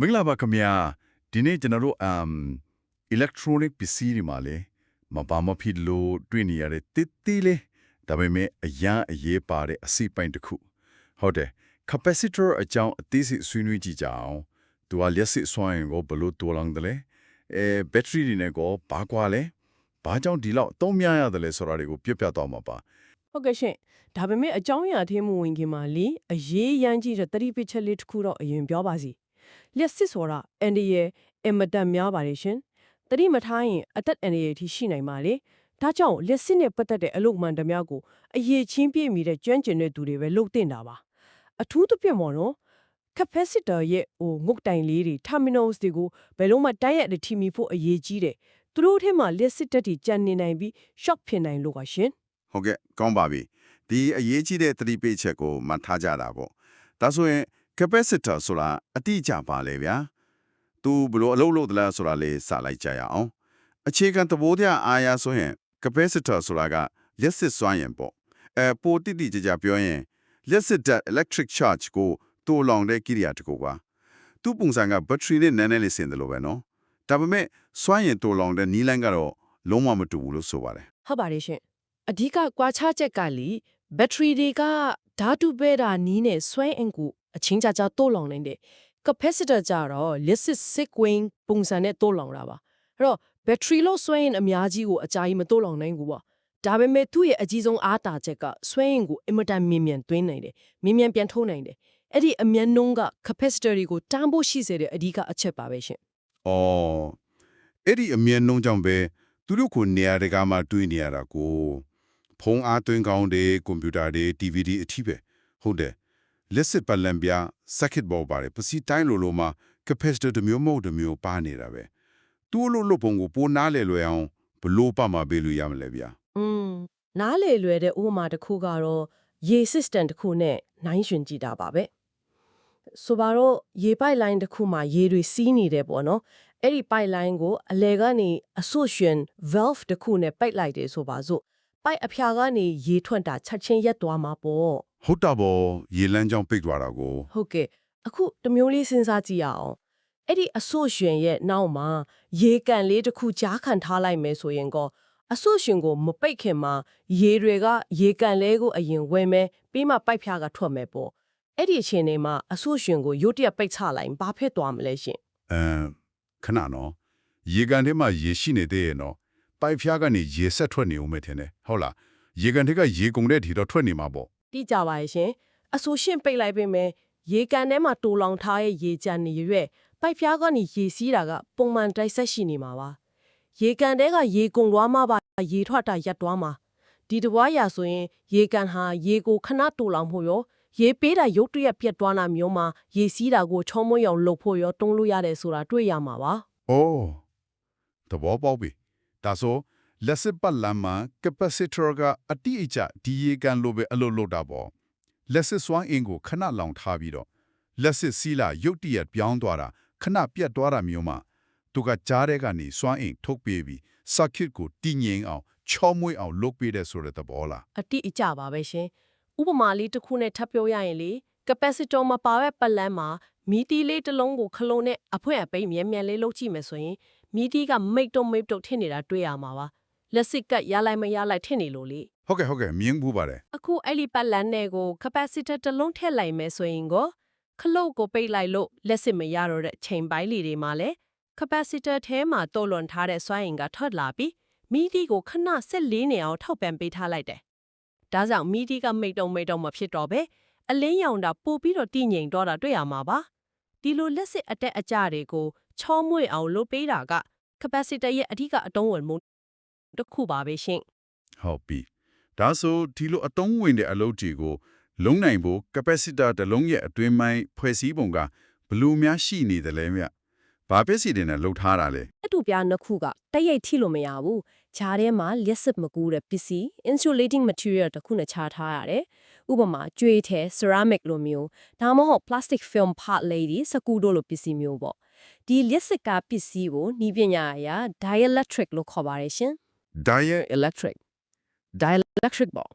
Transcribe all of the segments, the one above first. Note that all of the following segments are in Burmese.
မင်္ဂလာပါခင်ဗျာဒီနေ့ကျွန်တော်တို့ um electronic ပစ္စည်းတွေမှာလေမပါမဖြစ်လို့တွေ့နေရတဲ့တစ်တီးလေးဒါပေမဲ့အရန်အရေးပါတဲ့အစိပ်ပိုင်းတစ်ခုဟုတ်တယ် capacitor အကြောင်းအသေးစိတ်ဆွေးနွေးကြည့်ကြအောင်သူကလျှက်စစ်စွမ်းအင်ကိုဘယ်လို့တိုးလောင်တယ်လဲအဲဘက်ထရီတွေနဲ့ကိုဘာကွာလဲဘာကြောင့်ဒီလောက်အသုံးများရတယ်လဲဆိုတာတွေကိုပြပြသွားမှာပါဟုတ်ကဲ့ရှင်ဒါပေမဲ့အကြောင်းအရာအထင်းမဝင်ခင်မှာလေအရေးရမ်းကြီးတဲ့တတိပိချက်လေးတစ်ခုတော့အရင်ပြောပါစီ လျက်စစ်ဆိုတာအန်ဒီရဲ့အင်မတန်များပါတယ်ရှင်တတိမထားရင်အသက်အန်ဒီရဲ့အထိရှိနိုင်ပါလေဒါကြောင့်လျက်စစ်နဲ့ပတ်သက်တဲ့အလုပ်မှန်တများကိုအရေးချင်းပြည့်မီတဲ့ကျွမ်းကျင်တဲ့သူတွေပဲလုပ်တင်တာပါအထူးသဖြင့်ပေါ့နော် capacitor ရဲ့ဟိုငုတ်တိုင်လေးတွေ terminals တွေကိုဘယ်လုံးမှတိုက်ရိုက်ထိမိဖို့အရေးကြီးတယ်သူတို့ထဲမှာလျက်စစ်တက်တီကြံနေနိုင်ပြီး shock ဖြစ်နိုင်လို့ပါရှင်ဟုတ်ကဲ့ကောင်းပါပြီဒီအရေးကြီးတဲ့သတိပေးချက်ကိုမှတ်ထားကြတာပေါ့ဒါဆိုရင် capacitor ဆိုတာအတိအကျပါလေဗျာသူဘယ်လိုအလုပ်လုပ်သလဲဆိုတာလေးစလိုက်ကြရအောင်အခြေခံသဘောတရားအားရဆိုရင် capacitor ဆိုတာကလျှက်စစ်စွမ်းရင်ပေါ့အဲပိုတိတိကျကျပြောရင်လျှက်စစ်ဓာတ် electric charge ကိုတိုးလောင်တဲ့ကိရိယာတစ်ခုပါသူ့ပုံစံကဘက်ထရီနဲ့နည်းနည်းလေးဆင်တယ်လို့ပဲနော်ဒါပေမဲ့စွမ်းရင်တိုးလောင်တဲ့နီးလန်းကတော့လုံးဝမတူဘူးလို့ဆိုပါတယ်ဟုတ်ပါတယ်ရှင်အဓိကကွာခြားချက်ကလေဘက်ထရီတွေကဓာတုပဲတာနီးနဲ့ဆွဲအင်ကို အချင်းကြကြတိုးလောင်နိုင်တယ် capacitor ကြတော့ lithium sequin ပုံစံနဲ့တိုးလောင်တာပါအဲ့တော့ဘက်ထရီလို့ဆွဲရင်အများကြီးကိုအကြာကြီးမတိုးလောင်နိုင်ဘူးပေါ့ဒါပေမဲ့သူ့ရဲ့အကြီးဆုံးအားတာချက်ကဆွဲရင်ကိုအင်မတန်မြင်မြန်သွင်းနိုင်တယ်မြင်မြန်ပြန်ထုတ်နိုင်တယ်အဲ့ဒီအမြန်နှုံးက capacitor တွေကိုတန်းဖို့ရှိစေတဲ့အဓိကအချက်ပါပဲရှင်။အော်အဲ့ဒီအမြင်နှုံးကြောင့်ပဲသူတို့ကိုနေရာတကာမှာတွေးနေရတာကိုဖုန်းအားသွင်းကောင်းတွေကွန်ပျူတာတွေ DVD အထိပဲဟုတ်တယ် လက်စစ်ပတ်လံပြ circuit board ပါတယ်ပစီတိုင်းလိုလိုမှာ capacitor တစ်မျိုးမဟုတ်တစ်မျိုးပါနေတာပဲသူ့လိုလိုပုံကိုပိုနားလေလွယ်အောင်ဘလို့ပမှာပေးလို့ရမလဲဗျာอืมနားလေလွယ်တဲ့ဥပမာတစ်ခုကတော့ရေ system တစ်ခုနဲ့နိုင်ရှင်ကြည့်တာပါပဲဆိုပါတော့ရေပိုက်လိုင်းတစ်ခုမှာရေတွေစီးနေတယ်ပေါ့နော်အဲ့ဒီပိုက်လိုင်းကိုအလဲကနေအဆုရှင် valve တစ်ခုနဲ့ပိတ်လိုက်တယ်ဆိုပါစို့ပိုက်အဖျာကနေရေထွက်တာချက်ချင်းရက်သွားမှာပေါ့ ဟုတ်တာပေါ့ရေလန်းကြောင်းပိတ်သွားတာကိုဟုတ်ကဲ့အခုတစ်မျိုးလေးစဉ်းစားကြည့်ရအောင်အဲ့ဒီအဆုရှင်ရဲ့နောက်မှာရေကန်လေးတစ်ခုကြားခံထားလိုက်မယ်ဆိုရင်ကောအဆုရှင်ကိုမပိတ်ခင်မှာရေတွေကရေကန်လေးကိုအရင်ဝင်မယ်ပြီးမှပိုက်ဖြားကထွက်မယ်ပေါ့အဲ့ဒီအချိန်လေးမှာအဆုရှင်ကိုရုတ်တရက်ပိတ်ချလိုက်ရင်ဘာဖြစ်သွားမလဲရှင်အမ်ခဏနော်ရေကန်ထဲမှာရေရှိနေသေးရဲ့နော်ပိုက်ဖျားကနေရေဆက်ထွက်နေဦးမယ်ထင်တယ်ဟုတ်လားရေကန်ထဲကရေကုန်တဲ့ထီတော့ထွက်နေမှာပေါ့ တိကြပါရဲ့ရှင်အဆုရှင်ပိတ်လိုက်ပြင်မယ်ရေကန်ထဲမှာတူလောင်ထားတဲ့ရေကြံနေရွက်ပိုက်ဖြားကနေရေစီးတာကပုံမှန်တိုက်ဆက်ရှိနေမှာပါရေကန်ထဲကရေကုန်သွားမှပါရေထွက်တာရပ်သွားမှာဒီတပွားရာဆိုရင် ရေကန်ဟာရေကိုခဏတူလောင်ဖို့ရောရေပေးတာရုတ်တရက်ပြတ်သွားတာမျိုးမှာရေစီးတာကိုချောမွေ့အောင်လုပ်ဖို့ရောတုံးလို့ရတယ်ဆိုတာတွေ့ရမှာပါ။အိုးသဘောပေါက်ပြီ။ဒါဆို လက်စစ်ပတ်လမ်းမှာ capacitor ကအတိအကျဒီရေကန်လိုပဲအလုပ်လုပ်တာပေါ့။လက်စစ်စွမ်းအင်ကိုခဏလောင်ထားပြီးတော့လက်စစ်စီးလာရုတ်တရက်ပြောင်းသွားတာခဏပြတ်သွားတာမျိုးမှာသူကကြားတဲ့ကနေစွမ်းအင်ထုတ်ပေးပြီး circuit ကိုတည်ငြိမ်အောင်ချောမွေ့အောင်လုပ်ပေးတဲ့ဆိုတဲ့သဘောလားအတိအကျပါပဲရှင်ဥပမာလေးတစ်ခုနဲ့ထပ်ပြောရရင်လေ capacitor မှာပါတဲ့ပတ်လန်းမှာမီတီလေးတစ်လုံးကိုခလုံးနဲ့အဖွင့်အပိတ်မြဲမြဲလေးလုပ်ကြည့်မယ်ဆိုရင်မီတီကမိတ်တုံမိတ်တုံထင်နေတာတွေ့ရမှာပါ လက်စစ်ကပ်ရလိုက်မရလိုက်ထင်နေလို့လေ။ဟုတ်ကဲ့ဟုတ်ကဲ့မြင်ဘူးပါတယ်အခုအဲ့ဒီပတ်လန်းနဲ့ကို capacitor တစ်လုံးထည့်လိုက်မယ်ဆိုရင်ကိုခလုတ်ကိုပိတ်လိုက်လို့လက်စစ်မရတော့တဲ့ချိန်ပိုင်းလီတွေမှာလဲ capacitor ထဲမှာတိုးလွန်ထားတဲ့စွမ်းအင်ကထွက်လာပြီးမီဒီကိုခဏဆက်လေးနေအောင်ထောက်ပံ့ပေးထားလိုက်တယ်။ဒါကြောင့်မီဒီကမိတ်တုံမိတ်တုံမဖြစ်တော့ပဲအလင်းရောင်တာပို့ပြီးတော့တည်ငြိမ်တော့တာတွေ့ရမှာပါ။ဒီလိုလက်စစ်အတက်အကျတွေကိုချောမွေ့အောင်လုပ်ပေးတာက capacitor ရဲ့အဓိကအတုံးဝင်မှု တစ်ခုပါပဲရှင်။ဟုတ်ပြီ။ဒါဆိုဒီလိုအတုံးဝင်တဲ့အလုပ်တွေကို လုံးနိုင်ဖို့ capacitor တစ်လုံးရဲ့အတွင်းပိုင်းဖွဲ့စည်းပုံကဘယ်လိုများရှိနေသလဲမြတ်။ဘာပစ္စည်းတွေနဲ့လှုပ်ထားတာလဲ။အတူပြားနှစ်ခုကတိုက်ရိုက်ထိလို့မရဘူး။ဂျားထဲမှာလျှက်စစ်မကူတဲ့ပစ္စည်း insulating material တစ်ခုနဲ့ခြားထားရတယ်။ဥပမာကြွေးထဲ ceramic လိုမျိုးဒါမှမဟုတ် plastic film part လေးဒီစကူတို့လိုပစ္စည်းမျိုးပေါ့။ဒီလျှက်စစ်ကားပစ္စည်းကိုနီးပညာအရာ dielectric လို့ခေါ်ပါတယ်ရှင် Diet ။ electric dielectric ပေါ့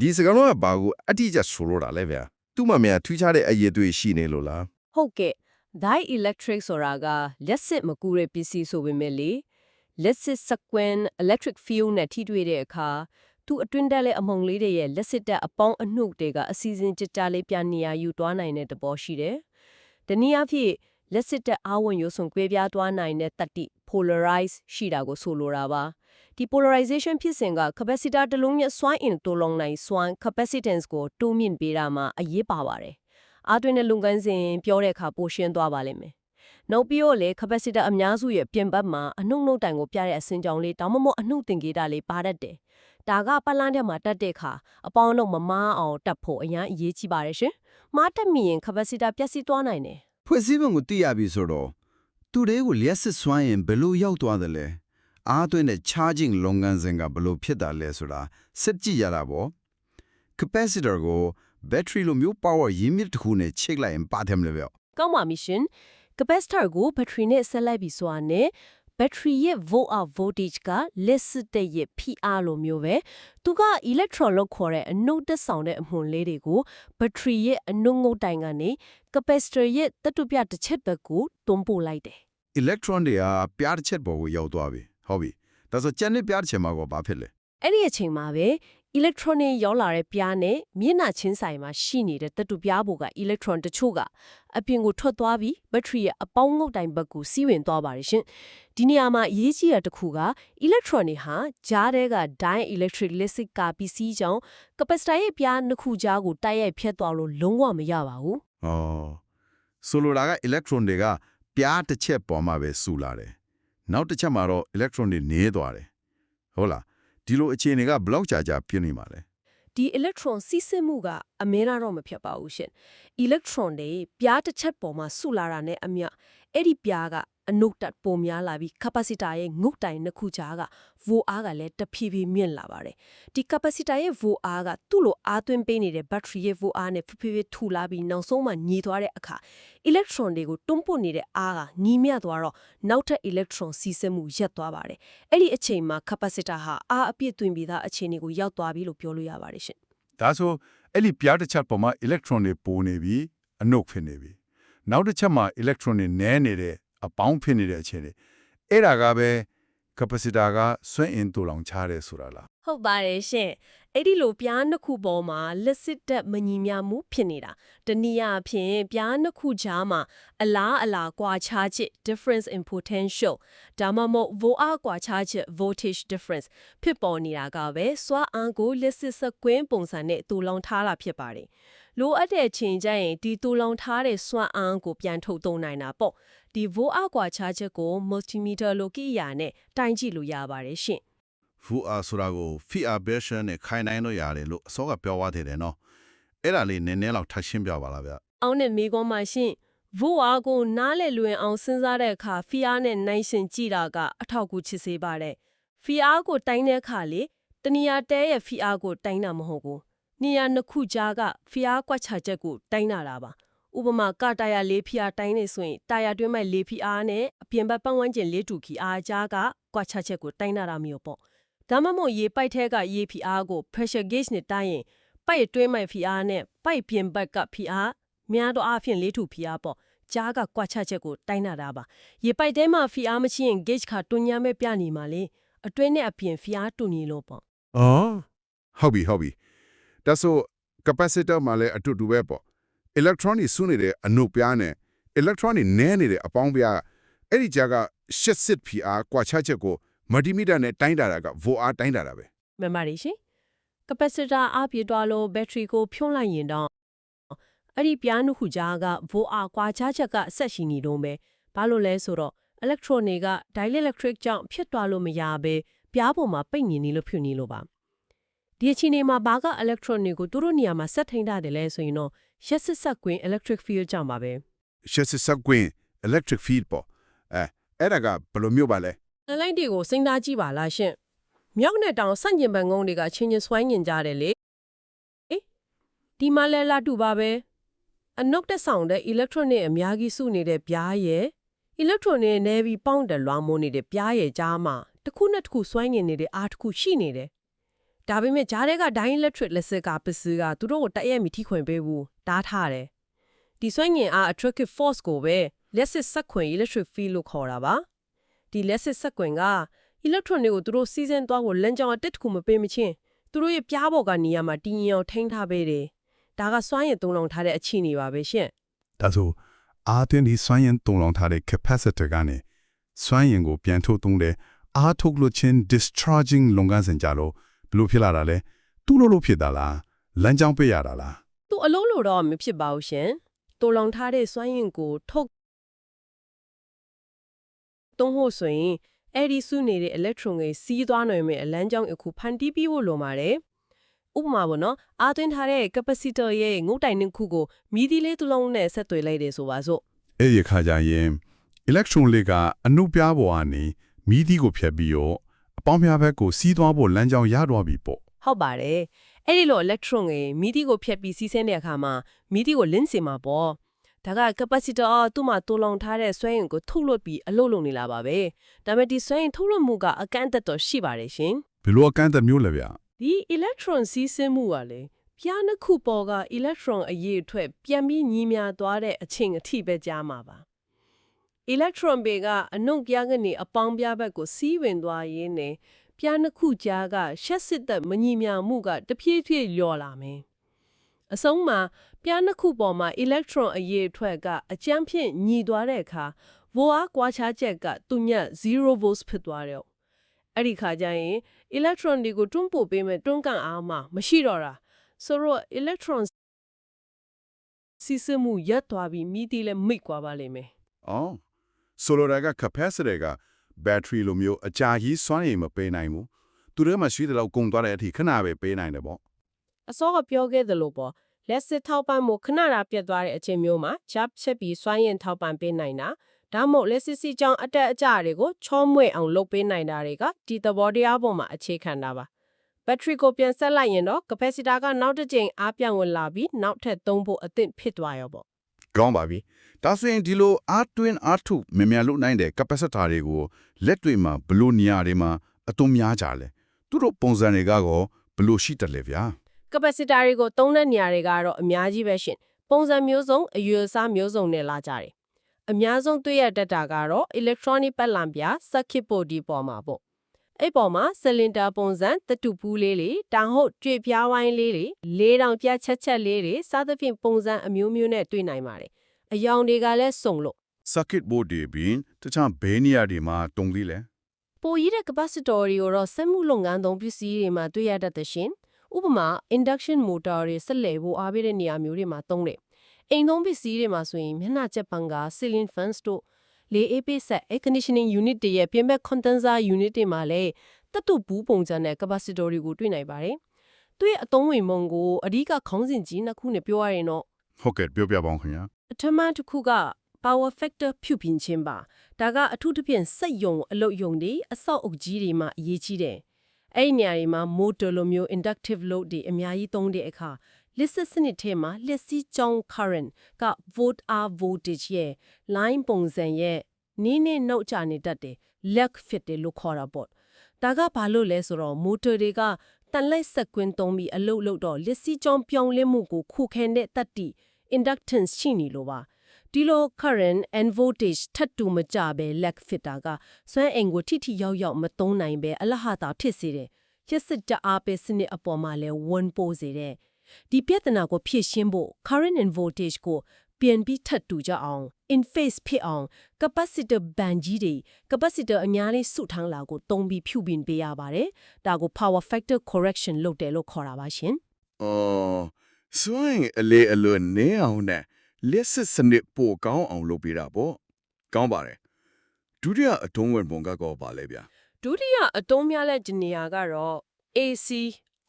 ဒီစကားလုံးကဘာကိုအတိအကျဆိုလိုတာလဲဗျာသူ့မှာမြန်ထူးခြားတဲ့အရေးအသွေးရှိနေလို့လား။ဟုတ်ကဲ့ dielectric ဆိုတာကလက်စစ်မကူတဲ့ပစ္စည်းဆိုပေမဲ့လေ လက်စစ်စကွန် electric field နဲ့ထိတွေ့တဲ့အခါသူအတွင်းတက်တဲ့အမုံလေးတွေရဲ့လက်စစ်တက်အပေါင်းအနှုတ်တွေကအစီအစဉ်ကြကြလေးပြနေရယူသွားနိုင်တဲ့သဘောရှိတယ်။တနည်းအားဖြင့်လက်စစ်တက်အာဝန်ရိုးစွန်ကွဲပြားသွားနိုင်တဲ့တတိ polarize ရှိတာကိုဆိုလိုတာပါ။ ဒီ polarization ဖြစ်စဉ်က capacitor တစ်လုံးရဲ့စွမ်းအင်တိုးလုံးနိုင်စွမ်း capacitance ကိုတိုးမြင့်ပေးတာမှာအရေးပါပါတယ်။အားသွင်းတဲ့လုပ်ငန်းစဉ်ပြောတဲ့အခါပိုရှင်းသွားပါလိမ့်မယ်။နောက်ပြီးတော့လေ capacitor အများစုရဲ့ပြင်ပမှာအနှုတ်နှုတ်တိုင်ကိုပြတဲ့အစင်ကြောင်လေးတောင်မမို့အနှုတ်သင်္ကေတလေးပါတတ်တယ်။ဒါကပတ်လန်းထဲမှာတက်တဲ့အခါအပေါင်းတော့မမားအောင်တက်ဖို့အရန်အရေးကြီးပါတယ်ရှင်။မားတက်မိရင် capacitor ပျက်စီးသွားနိုင်တယ်။ဖွဲ့စည်းပုံကိုသိရပြီဆိုတော့သူတွေကိုလျှက်စစ်စွမ်းရင်ဘယ်လိုရောက်သွားတယ်လဲ အားသွင်းတဲ့ charging လုပ်ငန်းစဉ်ကဘယ်လိုဖြစ်တာလဲဆိုတာစစ်ကြည့်ရတာပေါ့ capacitor ကို battery လိုမျိုး power ရင်းမြစ်တစ်ခုနဲ့ချိတ်လိုက်ရင်ပါတယ်မလဲဗျကောင်းပါမရှင် capacitor ကို battery နဲ့ဆက်လိုက်ပြီးဆိုတာနဲ့ battery ရဲ့ volt hour voltage က လက်စစ်တဲ့ရဲ့ PR လိုမျိုးပဲသူက electron လို့ခေါ်တဲ့အနှုတ်သက်ဆောင်တဲ့အမွှန်လေးတွေကို battery ရဲ့အနှုတ်ငုတ်တိုင်ကနေ capacitor ရဲ့တတုပြတစ်ချက်ဘက်ကိုတွန်းပို့လိုက်တယ် electron တွေကပြားတစ်ချက်ပေါ်ကိုရောက်သွားပြီ ဟုတ်ပြီဒါဆိုကြံတဲ့ပြားတစ်ချက်မှာကဘာဖြစ်လဲအဲ့ဒီအချိန်မှာပဲ electron တွေရောက်လာတဲ့ပြားနဲ့မျက်နှာချင်းဆိုင်မှာရှိနေတဲ့တတုပြားပေါ်က electron တချို့ကအပြင်ကိုထွက်သွားပြီး battery ရဲ့အပေါင်းငုတ်တိုင်ဘက်ကိုစီးဝင်သွားပါတယ်ရှင်ဒီနေရာမှာအရေးကြီးတာတစ်ခုက electron တွေဟာကြားထဲက dielectric lytic ကပစ္စည်းကြောင့် capacitor ရဲ့ပြားနှစ်ခုကြားကိုတိုက်ရိုက်ဖျက်သွားလို့လုံးဝမရပါဘူးဩဆိုလိုတာက electron တွေကပြားတစ်ချက်ပေါ်မှာပဲစုလာတယ် နောက်တစ်ချက်မှာတော့ electron တွေနည်းသွားတယ်ဟုတ်လားဒီလိုအခြေအနေကဘလောက်ကြာကြာပြင်းနေမှာလဲဒီ electron စီးဆင်းမှုကအမဲတော့မဖြစ်ပါဘူးရှင် electron တွေပြားတစ်ချက်ပေါ်မှာစုလာတာနဲ့အမျှအဲ့ဒီပြားက အနုတ်တက်ပုံများလာပြီး capacitor ရဲ့ငုတ်တိုင်နှစ်ခုကြားက volt အားကလည်းတဖြည်းဖြည်းမြင့်လာပါတယ်ဒီ capacitor ရဲ့ volt အားကသူ့လိုအားသွင်းပေးနေတဲ့ battery ရဲ့ volt အားနဲ့ဖြည်းဖြည်းဖြည်းထူလာပြီးနောက်ဆုံးမှညီသွားတဲ့အခါ electron တွေကိုတွန်းပို့နေတဲ့အားကညီမျှသွားတော့နောက်ထပ် electron စီးဆင်းမှုရပ်သွားပါတယ်အဲ့ဒီအချိန်မှာ capacitor ဟာအားအပြည့်သွင်းပြီးသားအခြေအနေကိုရောက်သွားပြီလို့ပြောလို့ရပါတယ်ရှင်ဒါဆိုအဲ့ဒီပြားတစ်ချက်ပေါ်မှာ electron တွေပိုနေပြီအနုတ်ဖြစ်နေပြီနောက်တစ်ချက်မှာ electron တွေနည်းနေတဲ့ အပေါင်းဖြစ်နေတဲ့အခြေအနေအဲ့ဒါကပဲ capacitor ကစွန့်အင်တူလောင်ချတယ်ဆိုတာလားဟုတ်ပါတယ်ရှင်အဲ့ဒီလိုပြားနှစ်ခုပေါ်မှာလက်စစ်တက်မညီမျှမှုဖြစ်နေတာတနည်းအားဖြင့်ပြားနှစ်ခုကြားမှာအလားအလာကွာခြားချက် difference in potential ဒါမှမဟုတ် volt အားကွာခြားချက် voltage difference ဖြစ်ပေါ်နေတာကပဲစွာအားကိုလက်စစ်စကွင်းပုံစံနဲ့တူလောင်ထားတာဖြစ်ပါတယ်လိုအပ်တဲ့အချိန်ကျရင်ဒီတူလောင်ထားတဲ့စွမ်းအားကိုပြန်ထုတ်သုံးနိုင်တာပေါ့ ဒီ volt အားကွာခြားချက်ကို multimeter လိုကိရိယာနဲ့တိုင်းကြည့်လို့ရပါတယ်ရှင်ဖူအာဆိုတာကို fear version နဲ့ခိုင်နိုင်လို့ရတယ်လို့အစောကပြောသွားတယ်နော်အဲ့ဒါလေးနည်းနည်းလောက်ထပ်ရှင်းပြပါလားဗျအောင်နဲ့မိကောမှာရှင်ဗို့အားကိုနားလေလွင်အောင်စဉ်းစားတဲ့အခါဖီအားနဲ့နိုင်ရှင်ကြည့်တာကအထောက်အကူချစ်စေပါတယ်ဖီအားကိုတိုင်းတဲ့အခါလေတနီယာတဲရဲ့ဖီအားကိုတိုင်းတာမဟုတ်ဘူးနေရာနှစ်ခုကြားကဖီအားကွက်ချချက်ကိုတိုင်းတာတာပါ ဥပမာကတာယာလေးဖီအားတိုင်းနေဆိုရင်တာယာတွင်းမဲ့လေးဖီအားနဲ့အပြင်ဘက်ပတ်ဝန်းကျင်လေးတူခီအားကြားကကွက်ချချက်ကိုတိုင်းတာတာမျိုးပေါ့ဒါမှမဟုတ်ရေပိုက်ထဲကရေဖီအားကို pressure gauge နဲ့တိုင်းရင်ပိုက်တွင်းမဲ့ဖီအားနဲ့ပိုက်ပြင်ဘက်ကဖီအားများတော့အဖြစ်လေးထုဖီအားပေါ့ကြားကကွာချချက်ကိုတိုင်းနာတာပါရေပိုက်ထဲမှာဖီအားမရှိရင် gauge ခါတွညာမဲ့ပြနေမှာလေအတွင်းနဲ့အပြင်ဖီအားတူညီလို့ပေါ့အော်ဟုတ်ပြီဟုတ်ပြီဒါဆို capacitor မှာလည်းအတူတူပဲပေါ့ electron တွေစုနေတဲ့အနုပြားနဲ့ electron တွေနည်းနေတဲ့အပေါင်းပြားအဲ့ဒီကြားကရှစ်စစ်ဖီအားကွာခြားချက်ကို multimeter နဲ့တိုင်းတာတာက volt အားတိုင်းတာတာပဲမှန်ပါတယ်ရှင် capacitor အပြည့်သွားလို့ battery ကိုဖြုံးလိုက်ရင်တော့အဲ့ဒီပြားနှစ်ခုကြားက volt အားကွာခြားချက်ကဆက်ရှိနေတော့မယ်ဘာလို့လဲဆိုတော့ electron တွေက dielectric ကြောင့်ဖြစ်သွားလို့မရဘဲပြားပေါ်မှာပိတ်နေနေလို့ဖြစ်နေလို့ပါဒီအချိန်မှာဘာက electron တွေကိုသူတို့နေရာမှာဆက်ထိန်ထားတယ်လဲဆိုရင်တော့ ရက်စစ်ဆက်ကွင်း electric field ကြောင့်ပါပဲရှစ်စစ်စကွင်း electric field ပေါ့အဲအဲ့ဒါကဘယ်လိုမျိုးပါလဲလလိုက်တွေကိုစဉ်းစားကြည့်ပါလားရှင်မြောက်နဲ့တောင်ဆန့်ကျင်ဘက်ငုံတွေကချင်းချင်းဆွိုင်းညင်ကြတယ်လေအေးဒီမှာလဲလာတူပါပဲအနုတ်တက်ဆောင်တဲ့ electronic အများကြီးစုနေတဲ့ပြားရဲ့ electronic နဲ့ပြီးပေါင်းတယ်လွှမ်းမိုးနေတဲ့ပြားရဲ့ကြားမှာတစ်ခုနဲ့တစ်ခုဆွိုင်းညင်နေတဲ့အားတစ်ခုရှိနေတယ် ဒါပေမဲ့ဂျားတွေက dielectric လက်စစ်ကပစ္စည်းကသူတို့ကိုတက်ရက်မီထိခွင်ပေးဘူးတားထားတယ်ဒီဆွိုင်းညင်အား attractive force ကိုပဲလက်စစ်စက်ခွင် electric field လို့ခေါ်တာပါဒီလက်စစ်စက်ခွင်က electron တွေကိုသူတို့စီးစင်းသွားကိုလမ်းကြောင်းအတက်တစ်ခုမပေးမချင်းသူတို့ရဲ့ပြားပေါ်ကနေရာမှာတည်ငြိမ်အောင်ထိန်းထားပေးတယ်ဒါကစွမ်းရည်သုံးလောင်ထားတဲ့အခြေအနေပါပဲရှင့်ဒါဆိုအားသွင်းဒီစွမ်းရင်တုံလောင်ထားတဲ့ capacitor ကနေစွမ်းရင်ကိုပြန်ထုတ်သုံးတဲ့အားထုတ်လို့ချင်း discharging လုပ်ငန်းစဉ်ကြလို့ ဘယ်လိုဖြစ်လာတာလဲတူလို့လို့ဖြစ်တာလားလမ်းကြောင်းပေးရတာလားသူအလုံးလို့တော့မဖြစ်ပါဘူးရှင်တူလောင်ထားတဲ့စွမ်းရည်ကိုထုတ်သုံးဖို့ဆိုရင်အဲ့ဒီစုနေတဲ့ electron တွေစီးသွားနိုင်မယ့်အလန်းကြောင်းအခုဖန်တီးပြီးဖို့လိုပါတယ်ဥပမာပေါ့နော်အာသွင်းထားတဲ့ capacitor ရဲ့ငုတ်တိုင်နှစ်ခုကိုမီးသီးလေးတစ်လုံးနဲ့ဆက်သွယ်လိုက်တယ်ဆိုပါစို့အဲ့ဒီခါကျရင် electron လေးကအနုပြားပေါ်ကနေမီးသီးကိုဖြတ်ပြီးတော့ အပေါင်းပြားဘက်ကိုစီးသွားဖို့လမ်းကြောင်းရတော့ပြီပေါ့ဟုတ်ပါတယ်အဲ့ဒီလို electron တွေမီးသီးကိုဖြတ်ပြီးစီးဆင်းတဲ့အခါမှာမီးသီးကိုလင်းစေမှာပေါ့ဒါက capacitor အော်သူ့မှာတူလောင်ထားတဲ့စွမ်းအင်ကိုထုတ်လွှတ်ပြီးအလုပ်လုပ်နေလာပါပဲဒါပေမဲ့ဒီစွမ်းအင်ထုတ်လွှတ်မှုကအကန့်အသတ်တော့ရှိပါတယ်ရှင်ဘယ်လိုအကန့်အသတ်မျိုးလဲဗျဒီ electron စီးဆင်းမှုကလေပြားနှစ်ခုပေါ်က electron အရေးအတွက်ပြန်ပြီးညီမြသွားတဲ့အချိန်အထိပဲကြာမှာပါ electron ပေကအနုပြားကနေအပေါင်းပြားဘက်ကိုစီးဝင်သွားရင်းနဲ့ပြားနှစ်ခုကြားကရှက်စစ်သက်မညီမြမှုကတဖြည်းဖြည်းလျော့လာမယ်အဆုံးမှာပြားနှစ်ခုပေါ်မှာ electron အရေးအတွက်ကအကျန်းဖြင့်ညီသွားတဲ့အခါ volt အားကွာခြားချက်ကသူည0 volts ဖြစ်သွားတယ်အဲ့ဒီခါကျရင် electron တွေကိုတွန်းပို့ပေးမဲ့တွန်းကန်အားမှမရှိတော့တာဆိုတော့ electron စီစမှုရပ်သွားပြီးမိတီလည်းမိတ်ကွာပါလိမ့်မယ်အော် ဆိုလိုတာက capacitor က battery လိုမျိုးအကြာကြီးစွမ်းရည်မပေးနိုင်ဘူးသူတို့မှရှိတဲ့လောက်ကုန်သွားတဲ့အထိခဏပဲပေးနိုင်တယ်ပေါ့အစောကပြောခဲ့သလိုပေါ့လက်စစ်ထောက်ပံ့မှုခဏတာပြတ်သွားတဲ့အချိန်မျိုးမှာချပ်ချက်ပြီးစွမ်းရင်ထောက်ပံ့ပေးနိုင်တာဒါမှမဟုတ်လက်စစ်စီကြောင့်အတက်အကျတွေကိုချောမွေ့အောင်လုပ်ပေးနိုင်တာတွေကဒီသဘောတရားပေါ်မှာအခြေခံတာပါဘက်ထရီကိုပြန်ဆက်လိုက်ရင်တော့ capacitor ကနောက်တစ်ကြိမ်အားပြန်ဝင်လာပြီးနောက်ထပ်သုံးဖို့အသင့်ဖြစ်သွားရောပေါ့ကောင်းပါပြီ ဒါဆိုရင်ဒီလို R twin R2 မြန်မြန်လုတ်နိုင်တဲ့ capacitor တွေကိုလက်တွေမှာဘလို့နေရာတွေမှာအတုံးများကြလဲသူတို့ပုံစံတွေကရောဘလို့ရှိတယ်လဲဗျာ capacitor တွေကိုသုံးတဲ့နေရာတွေကတော့အများကြီးပဲရှင်ပုံစံမျိုးစုံအရွယ်အစားမျိုးစုံနဲ့လာကြတယ်အများဆုံးတွေ့ရတတ်တာကတော့ electronic ပတ်လံပြ circuit board ဒီပေါ်မှာပေါ့အဲ့ပေါ်မှာ cylinder ပုံစံတတူပူးလေးတွေတောင်ဟုတ်ကြွေပြားဝိုင်းလေးတွေလေးတောင်ပြချက်ချက်လေးတွေစသဖြင့်ပုံစံအမျိုးမျိုးနဲ့တွေ့နိုင်ပါတယ် အယောင်တွေကလည်းစုံလို့ circuit board တွေပြီးတခြားဘယ်နေရာတွေမှာတုံးလေးလဲပိုကြီးတဲ့ capacitor တွေကိုတော့စက်မှုလုပ်ငန်းသုံးပစ္စည်းတွေမှာတွေ့ရတတ်တဲ့ရှင်ဥပမာ induction motor တွေဆက်လက်ဖို့အားပေးတဲ့နေရာမျိုးတွေမှာသုံးတယ်အိမ်သုံးပစ္စည်းတွေမှာဆိုရင်မျက်နှာချက်ပန်က ceiling fans တို့လေအေးပေးဆက် air conditioning unit တွေရဲ့ပြင်ပ condenser unit တွေမှာလည်းတတ်တူဘူးပုံစံနဲ့ capacitor တွေကိုတွေ့နိုင်ပါတယ်သူရဲ့အသုံးဝင်မုံကိုအဓိကခေါင်းစဉ်ကြီးနှစ်ခုနဲ့ပြောရရင်တော့ဟုတ်ကဲ့ပြောပြပါအောင်ခင်ဗျာ အထမန်တစ်ခုက power factor ဖြူပြင်ခြင်းပါဒါကအထူးသဖြင့်စက်ယုံအလုပ်ယုံတွေအဆောက်အုပ်ကြီးတွေမှာအရေးကြီးတယ်အဲ့ဒီနေရာတွေမှာ motor လိုမျိုး inductive load တွေအများကြီးသုံးတဲ့အခါလစ်စစ်စနစ်ထဲမှာလက်စီကြောင်း current က volt r voltage ရဲ့ line ပုံစံရဲ့နင်းနဲ့နှုတ်ချနေတတ်တယ် lag fit တယ်လို့ခေါ်တာပေါ့ဒါကဘာလို့လဲဆိုတော့ motor တွေကတန်လိုက်ဆက်ကွင်းသုံးပြီးအလုပ်လုပ်တော့လက်စီကြောင်းပြောင်းလဲမှုကိုခုခံတဲ့တတ်တိ inductance ရှိနေလို့ပါဒီလို current and voltage ထပ်တူမကြပဲ lag fit တာကစွမ်းအင်ကိုထိထိရောက်ရောက်မသုံးနိုင်ပဲအလဟတာဖြစ်စေတယ်ရစ်စစ်တအားပဲစနစ်အပေါ်မှာလဲဝန်ပိုးစေတယ်ဒီပြဿနာကိုဖြေရှင်းဖို့ current and voltage ကိုပြန်ပြီးထပ်တူကြအောင် in phase ဖြစ်အောင် capacitor band ကြီးတွေ capacitor အများလေးစုထောင်းလာကိုတုံးပြီးဖြူပင်ပေးရပါတယ်ဒါကို power factor correction လုပ်တယ်လို့ခေါ်တာပါရှင်အော် စွမ်းရင်အလေအလွတ်နင်းအောင်နဲ့လက်စစ်စနစ်ပိုကောင်းအောင်လုပ်ပေးတာပေါ့ကောင်းပါတယ်ဒုတိယအထုံးဝင်ပုံကတော့ပါလဲဗျာဒုတိယအတုံးများတဲ့ဂျနီယာကတော့ AC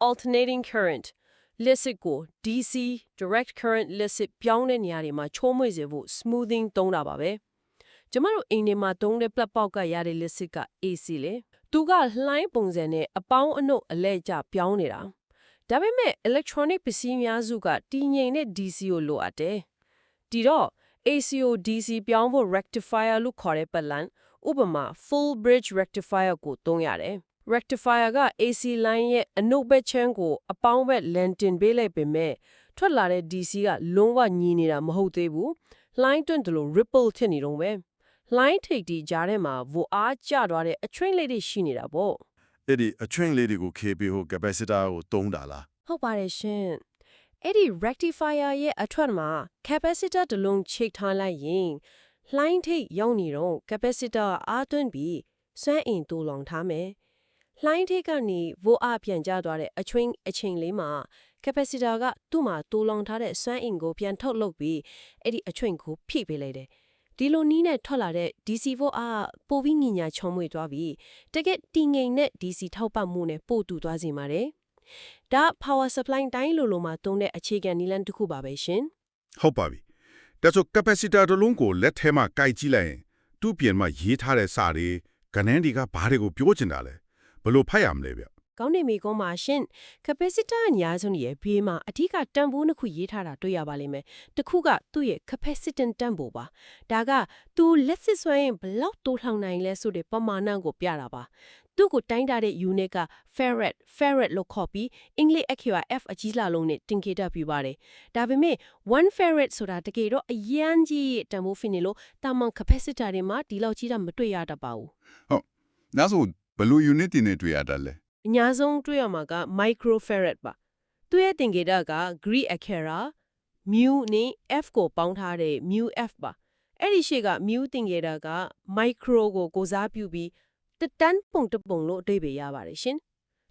alternating current လက်စစ်ကို DC direct current လက်စစ်ပြောင်းတဲ့နေရာတွေမှာချိုးမွေ့စေဖို့ smoothing သုံးတာပါပဲကျမတို့အိမ်ထဲမှာသုံးတဲ့ plug ပေါက်ကရတဲ့လက်စစ်က AC လေသူကလှိုင်းပုံစံနဲ့အပေါင်းအနှုတ်အလဲကျပြောင်းနေတာ ဒါပေမဲ့ electronic ပစ္စည်းများစုကတည်ငြိမ်တဲ့ DC ကိုလိုအပ်တယ်ဒီတော့ AC ကို DC ပြောင်းဖို့ rectifier လို့ခေါ်တဲ့ပတ်လန်ဥပမာ full bridge rectifier ကိုသုံးရတယ် rectifier က AC line ရဲ့အနုတ်ဘက်ချမ်းကိုအပေါင်းဘက်လန်တင်ပေးလိုက်ပေမဲ့ထွက်လာတဲ့ DC ကလုံးဝညီနေတာမဟုတ်သေးဘူး line တွန်းတယ်လို့ ripple ဖြစ်နေတော့ပဲ line ထိပ်ဒီကြားထဲမှာ vo အားကျသွားတဲ့အချွင်းလေးတွေရှိနေတာပေါ့ အဲ့ဒီအချွင်းလေးတွေကို KB ဟို capacitor ကိုတုံးတာလားဟုတ်ပါတယ်ရှင်အဲ့ဒီ rectifier ရဲ့အထွက်မှာ capacitor တစ်လုံးချိတ်ထားလိုက်ရင် line ထိပ်ရောက်နေတော့ capacitor အားသွင်းပြီးစွမ်းအင်တိုးလောင်ထားမယ် line ထိပ်ကနေ vo အပြန်ကျသွားတဲ့အချွင်းအချိန်လေးမှာ capacitor ကသူ့မှာတိုးလောင်ထားတဲ့စွမ်းအင်ကိုပြန်ထုတ်လုပ်ပြီးအဲ့ဒီအချွင်းကိုဖြည့်ပေးလိုက်တယ် ဒီလိုနီးနဲ့ထွက်လာတဲ့ DC vo အားပိုပြီးညညာချုံမွေသွားပြီးတကက်တီငိန်နဲ့ DC ထောက်ပံ့မှုနဲ့ပို့တူသွားစေပါတယ်ဒါ power supply တိုင်းလိုလိုမှာတုံးတဲ့အခြေခံနည်းလမ်းတစ်ခုပါပဲရှင်ဟုတ်ပါပြီဒါဆို capacitor တစ်လုံးကိုလက်ထဲမှာကြိုက်ကြည့်လိုက်ရင်သူ့ပြင်မှာရေးထားတဲ့စာတွေကဏ္ဍတွေကဘာတွေကိုပြောချင်တာလဲဘယ်လိုဖတ်ရမလဲဗျ ကောင်းနေပြီကောင်းပါရှင် capacitor အများဆုံးရဲ့ဘေးမှာအထက်ကတန်ဖိုးနှစ်ခုရေးထားတာတွေ့ရပါလိမ့်မယ်တစ်ခုကသူ့ရဲ့ capacitance တန်ဖိုးပါဒါကသူလက်စစ်ဆွဲရင်ဘယ်လောက်တိုးထောင်နိုင်လဲဆိုတဲ့ပမာဏကိုပြတာပါသူ့ကိုတိုင်းထားတဲ့ unit က farad farad လို့ခေါ်ပြီးအင်္ဂလိပ်အခရာ F အကြီးလာလုံးနဲ့တင်ကေတပြပါတယ်ဒါပေမဲ့1 farad ဆိုတာတကယ်တော့အရန်ကြီးရဲ့တန်ဖိုးဖြစ်နေလို့တာမန် capacitor တွေမှာဒီလောက်ကြီးတာမတွေ့ရတတ်ပါဘူးဒါဆိုဘယ်လို unit တွေနဲ့တွေ့ရတာလဲ အများဆုံးတွေ့ရမှာက microfarad ပါသူ့ရဲ့သင်္ကေတက Greek Akera mu နဲ့ f ကိုပေါင်းထားတဲ့ mu f ပါအဲ့ဒီရှေ့က mu သင်္ကေတက micro ကိုကိုစားပြုပြီးတတန်းပုံတစ်ပုံလို့အဓိပ္ပာယ်ရပါတယ်ရှင်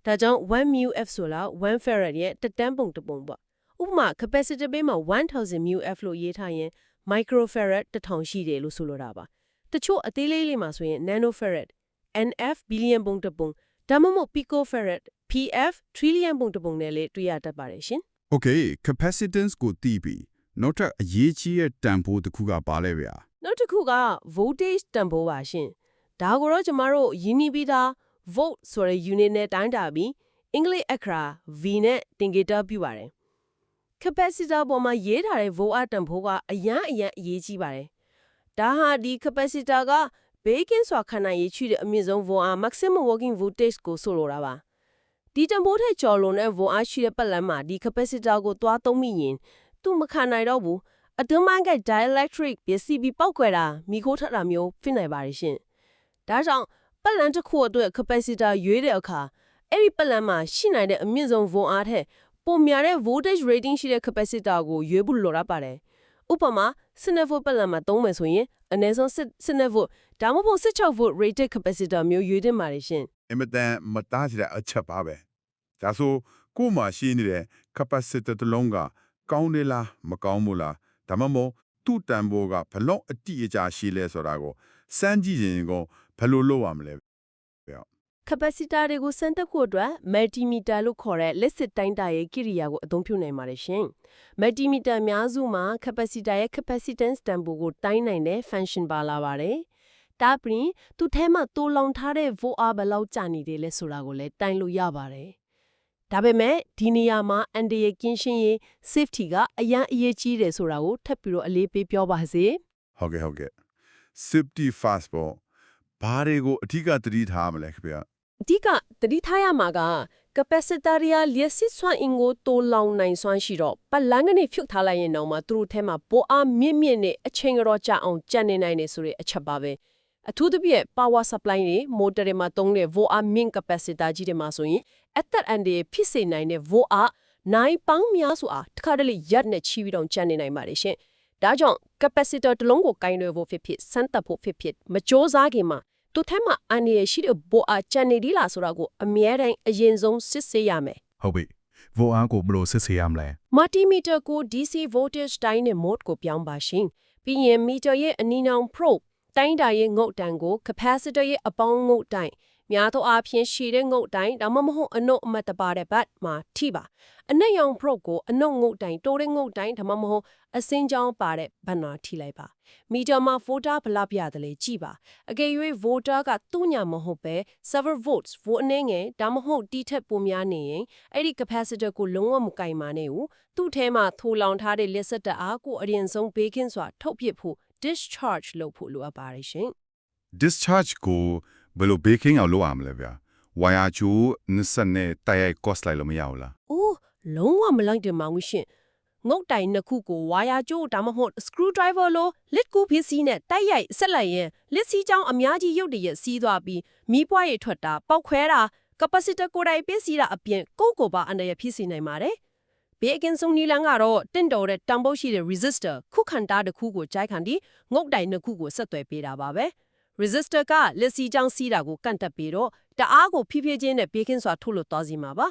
ဒါကြောင့် 1 mu f ဆိုလား1 farad ရဲ့တတန်းပုံတစ်ပုံပေါ့ဥပမာ capacitor ဘေးမှာ1000 mu f လို့ရေးထားရင် microfarad 1000ရှိတယ်လို့ဆိုလိုတာပါတချို့အသေးလေးလေးမှာဆိုရင် nanofarad nf ဘီလီယံပုံတစ်ပုံ ဒါမှမဟုတ် picofarad pf trillion ပုံတစ်ပုံနဲ့လည်းတွေ့ရတတ်ပါတယ်ရှင် Okay capacitance ကိုတီးပြီးနောက်ထပ်အရေးကြီးတဲ့တန်ဖိုးတစ်ခုကပါလဲဗျာနောက်တစ်ခုက voltage တန်ဖိုးပါရှင်ဒါကိုတော့ကျမတို့ယင်းနီးပြီးသား volt ဆိုတဲ့ unit နဲ့တိုင်းတာပြီးအင်္ဂလိပ်အခရာ V နဲ့တင်ကေတာပြုပါတယ် capacitor ပေါ်မှာရေးထားတဲ့ volt အတန်ဖိုးကအရန်အရန်အရေးကြီးပါတယ်ဒါဟာဒီ capacitor က ဘေးကင်းစွာခံနိုင်ရည်ရှိတဲ့အမြင့်ဆုံး volt အား maximum working voltage ကိုဆိုလိုတာပါဒီတန်ဖိုးထက်ကျော်လွန်တဲ့ volt အားရှိတဲ့ပတ်လမ်းမှာဒီ capacitor ကိုသွားသုံးမိရင်သူမခံနိုင်တော့ဘူးအတွင်းပိုင်းက dielectric ပစ္စည်းပြီးပောက်ကွယ်တာမိခိုးထတာမျိုးဖြစ်နိုင်ပါတယ်ရှင်။ဒါကြောင့်ပတ်လန်းတစ်ခုအတွက် capacitor ရွေးတဲ့အခါအဲ့ဒီပတ်လန်းမှာရှိနိုင်တဲ့အမြင့်ဆုံး volt အားထက်ပိုများတဲ့ voltage rating ရှိတဲ့ capacitor ကိုရွေးဖို့လိုရပါတယ်။ဥပမာ12 volt ပတ်လန်းမှာသုံးမယ်ဆိုရင်အနည်းဆုံး12 volt ဒါမှမဟုတ်16 volt rated capacitor မျိုးရွေးတင်ပါတယ်ရှင်အင်မတန်မတားကြတဲ့အချက်ပါပဲဒါဆိုကို့မှာရှိနေတဲ့ capacitor တစ်လုံးကကောင်းတယ်လားမကောင်းဘူးလားဒါမှမဟုတ်သူ့တန်ဖိုးကဘယ်လောက်အတိအကျရှိလဲဆိုတာကိုစမ်းကြည့်ရင်ကိုဘယ်လိုလုပ်ရမလဲ။ capacitor တွေကိုစမ်းသပ်ဖို့အတွက် multimeter လို့ခေါ်တဲ့လက်စစ်တိုင်းတာရဲ့ကိရိယာကိုအသုံးပြုနိုင်ပါတယ်ရှင်။ multimeter အများစုမှာ capacitor ရဲ့ capacitance တန်ဖိုးကိုတိုင်းနိုင်တဲ့ function ပါလာပါတယ်။ ဒါပြင်သူ့ထဲမှာတိုးလောင်ထားတဲ့ volt အားဘယ်လောက်ကြာနေတယ်လဲဆိုတာကိုလည်းတိုင်းလို့ရပါတယ်။ဒါပေမဲ့ဒီနေရာမှာအန်ဒီရဲ့ကင်းရှင်းရေး safety ကအရန်အရေးကြီးတယ်ဆိုတာကိုထပ်ပြီးတော့အလေးပေးပြောပါစေ။ဟုတ်ကဲ့ဟုတ်ကဲ့ safety first ပေါ့ဘာတွေကိုအထူးကသတိထားရမလဲခင်ဗျာအဓိကတတိထားရမှာက capacitor ရလျက်စစ်စွမ်းအင်ကိုတိုးလောင်နိုင်စွမ်းရှိတော့ပတ်လန်းကနေဖြုတ်ထားလိုက်ရင်တော့မှသူတို့ထဲမှာပိုအားမြင့်မြင့်နဲ့အချိန်ရောကြာအောင်ကြံ့နေနိုင်နေဆိုတဲ့အချက်ပါပဲ အထူးသဖြင့် power supply တွေ motor တွေမှာသုံးတဲ့ volt အားမြင့် capacitor ကြီးတွေမှာဆိုရင်အသက်အန္တရာယ်ဖြစ်စေနိုင်တဲ့ volt အားနိုင်ပေါင်းများစွာတစ်ခါတလေရက်နဲ့ချီပြီးတော့ကြံ့နေနိုင်ပါတယ်ရှင်ဒါကြောင့် capacitor တစ်လုံးကိုကင်ရွယ်ဖို့ဖြစ်ဖြစ်စမ်းသပ်ဖို့ဖြစ်ဖြစ်မကြိုးစားခင်မှာသူထဲမှာအန္တရာယ်ရှိတဲ့ volt အားကြံ့နေဒီလားဆိုတာကိုအမြဲတမ်းအရင်ဆုံးစစ်ဆေးရမယ်ဟုတ်ပြီဗိုလ်အားကိုဘယ်လိုစစ်ဆေးရမလဲ multimeter ကို DC voltage တိုင်းတဲ့ mode ကိုပြောင်းပါရှင်။ပြီးရင် meter ရဲ့အနီနောင် probe တိုင်းတာရဲ့ငုတ်တန်ကို capacitor ရဲ့အပေါင်းငုတ်တိုင်းများသောအားဖြင့်ရှည်တဲ့ငုတ်တိုင်းဒါမှမဟုတ်အနုတ်အမတ်တပါတဲ့ဘတ်မှာထိပါ။အနက်ရောင် probe ကိုအနုတ်ငုတ်တိုင်းတိုးတဲ့ငုတ်တိုင်းဒါမှမဟုတ်အစင်းကြောင်းပါတဲ့ဘတ်မှာထိလိုက်ပါ။ meter မှာ volta ဘယ်လောက်ပြတယ်လဲကြည့်ပါ။အကယ်၍ volta ကသူ့ညာမဟုတ်ပဲ7 volts volt အနေငယ်ဒါမှမဟုတ်တီထက်ပိုများနေရင်အဲ့ဒီ capacitor ကိုလုံးဝမကင်ပါနဲ့ဘူးသူ့ထဲမှာထိုးလောင်ထားတဲ့လက်ဆက်တအားကိုအရင်ဆုံးဘေးကင်းစွာထုတ်ပစ်ဖို့ discharge လုပ်ဖို့လိုအပ်ပါတယ်ရှင် discharge ကိုဘယ်လို baking အောင်လုပ်ရမလဲဗျာ wire ချိုးနစ်စက်နဲ့တိုက်ရိုက် cost လိုက်လို့မရဘူးလား။အိုးလုံးဝမလိုက်တယ်မောင်ရှင်ငုတ်တိုင်နှစ်ခုကိုဝါယာကြိုးဒါမှမဟုတ် screwdriver လို lid ကူပစ္စည်းနဲ့တိုက်ရိုက်ဆက်လိုက်ရင် lid စီးချောင်းအများကြီးရုတ်တရက်စီးသွားပြီးမီးပွားရည်ထွက်တာပောက်ခွဲတာ capacitor ကိုယ်တိုင်ပစ္စည်းတာအပြင်ကိုယ့်ကိုယ်ပါအန္တရာယ်ဖြစ်စေနိုင်ပါတယ် ဘေးအကင်းဆုံးနီလန်းကတော့တင့်တော်တဲ့တန်ဖိုးရှိတဲ့ resistor ခုခံတာတစ်ခုကိုကြိုက်ခံပြီးငုတ်တိုင်နှစ်ခုကိုဆက်သွယ်ပေးတာပါပဲ resistor ကလက်စီချောင်းစီးတာကိုကန့်တက်ပြီးတော့တအားကိုဖြည်းဖြည်းချင်းနဲ့ဘေးကင်းစွာထုတ်လွှတ်သွားစီမှာပါ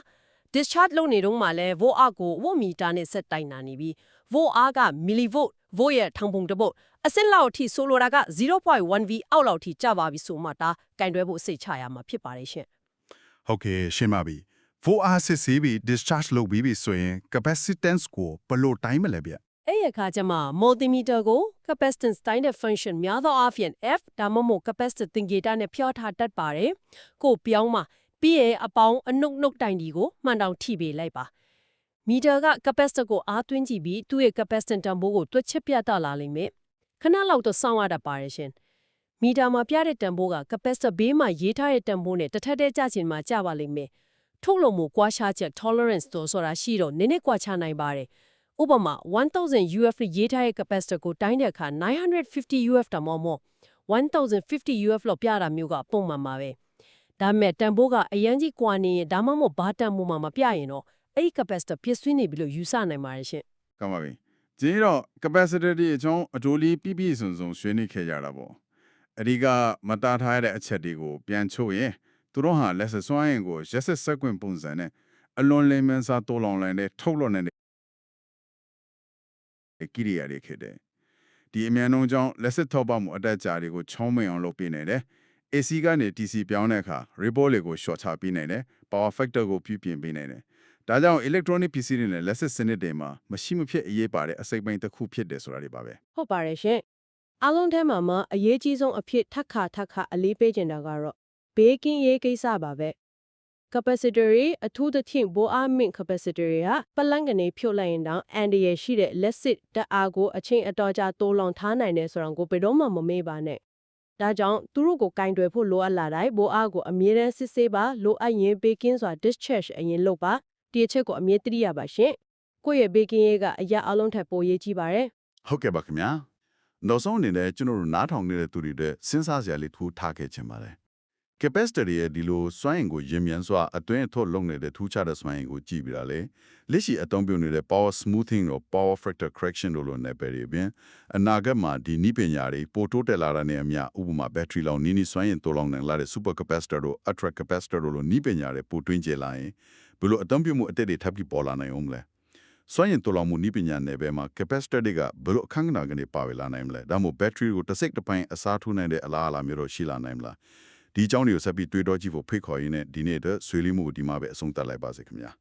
discharge လုပ်နေတော့မှလဲ volt အားကို volt meter နဲ့ဆက်တိုင်နာနေပြီး volt အားက millivolt volt ရဲ့ထောင်ပုံတစ်ပုတ်အစစ်လောက်အထိဆိုလိုတာက 0.1V အောက်လောက်အထိကျပါပြီဆိုမှဒါကင်တွဲဖို့စိတ်ချရမှာဖြစ်ပါတယ်ရှင်ဟုတ်ကဲ့ရှင်းပါပြီ 4R စစ်ဆေးပြီး discharge လုပ်ပြီးပြီဆိုရင် capacitance ကိုဘယ်လိုတိုင်းမလဲဗျအဲ့ရခါကျမှ multimeter ကို capacitance တိုင်းတဲ့ function များသောအားဖြင့် F ဒါမှမဟုတ် capacitor သင်္ကေတနဲ့ဖြောထားတတ်ပါတယ်။ကိုပြောင်းမှာပြီးရဲ့အပေါင်းအနုတ်နုတ်တိုင်ဒီကိုမှန်တောင်ထိပေးလိုက်ပါ။ meter က capacitor ကိုအားသွင်းကြည့်ပြီးသူ့ရဲ့ capacitance တန်ဖိုးကိုတွက်ချက်ပြသလာလိမ့်မယ်။ခဏလောက်တော့စောင့်ရတတ်ပါတယ်ရှင်။ meter မှာပြတဲ့တန်ဖိုးက capacitor ဘေးမှာရေးထားတဲ့တန်ဖိုးနဲ့တစ်ထပ်တည်းကျချင်မှာကျပါလိမ့်မယ်။ ထုတ်လို့မှုကွာခြားချက် tolerance တို့ဆိုတာရှိတော့နည်းနည်းကွာခြားနိုင်ပါတယ်။ဥပမာ1000 UF လို့ရေးထားတဲ့ capacitor ကိုတိုင်းတဲ့အခါ950 UF တောင်မှမဟုတ်1050 UF လို့ပြတာမျိုးကပုံမှန်ပါပဲ။ဒါပေမဲ့တန်ဖိုးကအရန်ကြီးကွာနေရင်ဒါမှမဟုတ်ဘာတန်ဖိုးမှမပြရင်တော့အဲ့ဒီ capacitor ပြည့်စွနေပြီလို့ယူဆနိုင်ပါတယ်ရှင်ကမှပြီကျင်းတော့ capacity ဒီအကြောင်းအတိုးလေးပြည့်ပြည့်စုံစုံဆွေးနွေးခဲ့ကြတာပေါ့အဒီကမတားထားရတဲ့အချက်တွေကိုပြန်ချုပ်ရင် သူတို့ဟာလက်စစွမ်းရင်ကိုရက်ဆက်ဆက်ကွင်ပုံစံနဲ့အလွန်လင်းမန်းစားတိုးလောင်လိုက်တဲ့ထုတ်လွှတ်နေတဲ့ကိရိယာတွေခဲ့တယ်ဒီအမြန်နှုန်းကြောင့်လက်စစ်ထောက်ပမှုအတက်ကြာတွေကိုချောင်းမိန်အောင်လုပ်ပေးနေတယ် AC ကနေ DC ပြောင်းတဲ့အခါ ripple တွေကို short ချပေးနိုင်တယ် power factor ကိုပြုပြင်ပေးနိုင်တယ်ဒါကြောင့် electronic PC တွေနဲ့လက်စစ်စနစ်တွေမှာမရှိမဖြစ်အရေးပါတဲ့အစိပ်ပိုင်းတစ်ခုဖြစ်တယ်ဆိုတာတွေပါပဲ။ဟုတ်ပါတယ်ရှင်။အားလုံးထဲမှာမှအရေးကြီးဆုံးအဖြစ်ထက်ခါထက်ခါအလေးပေးချင်တာကတော့ ဘေးကင်းရေးကိစ္စပါပဲ။ capacitor တွေအထူးသဖြင့်ဘိုးအားမင့် capacitor တွေကပလန့်ကနေဖြုတ်လိုက်ရင်တောင်အန်ဒီရရှိတဲ့လက်စစ်တက်အားကိုအချိန်အတော်ကြာတိုးလောင်ထားနိုင်တယ်ဆိုတော့ကိုဘယ်တော့မှမမေ့ပါနဲ့။ဒါကြောင့်သူတို့ကိုကင်တွယ်ဖို့လိုအပ်လာတိုင်းဘိုးအားကိုအမြဲတမ်းစစ်ဆေးပါလိုအပ်ရင်ဘေးကင်းစွာ discharge အရင်လုပ်ပါဒီအချက်ကိုအမြဲတတိရပါရှင်။ကိုယ့်ရဲ့ဘေးကင်းရေးကအရာအလုံးထက်ပိုရေးကြီးပါတယ်။ဟုတ်ကဲ့ပါခင်ဗျာနောက်ဆုံးအနေနဲ့ကျွန်တော်တို့နားထောင်နေတဲ့သူတွေတဲ့စဉ်းစားစရာလေးထူထားခဲ့ချင်ပါတယ် capacitor တွေရဲ့ဒီလိုစွမ်းအင်ကိုရင်မြန်စွာအတွင်းအထုတ်လုပ်နေတဲ့ထူးခြားတဲ့စွမ်းအင်ကိုကြည့်ပြီးတာလေလက်ရှိအသုံးပြုနေတဲ့ power smoothing တို့ power factor correction တို့လိုနယ်ပယ်တွေပြင်အနာဂတ်မှာဒီနိပညာတွေပိုတိုးတက်လာတာနဲ့အမျှဥပမာ battery လောင်နီးနီးစွမ်းအင်တိုးလောင်နိုင်လာတဲ့ super capacitor တို့ ultra capacitor တို့လိုနိပညာတွေပိုတွင်းကျလာရင်ဘယ်လိုအသုံးပြုမှုအတက်တွေထပ်ပြီးပေါ်လာနိုင်အောင်မလဲစွမ်းရည်တော်လောင်မှုနိပညာနယ်ပယ်မှာ capacitor တွေကဘယ်လိုအခန်းကဏ္ဍကနေပါဝင်လာနိုင်မလဲဒါမှမဟုတ် battery ကိုတစ်စိတ်တစ်ပိုင်းအစားထိုးနိုင်တဲ့အလားအလာမျိုးတော့ရှိလာနိုင်မလား ဒီအကြောင်းတွေကိုဆက်ပြီးတွေးတောကြည့်ဖို့ဖိတ်ခေါ်ရင်းနဲ့ဒီနေ့အတွက်ဆွေးနွေးမှုကိုဒီမှာပဲအဆုံးသတ်လိုက်ပါစေခင်ဗျာ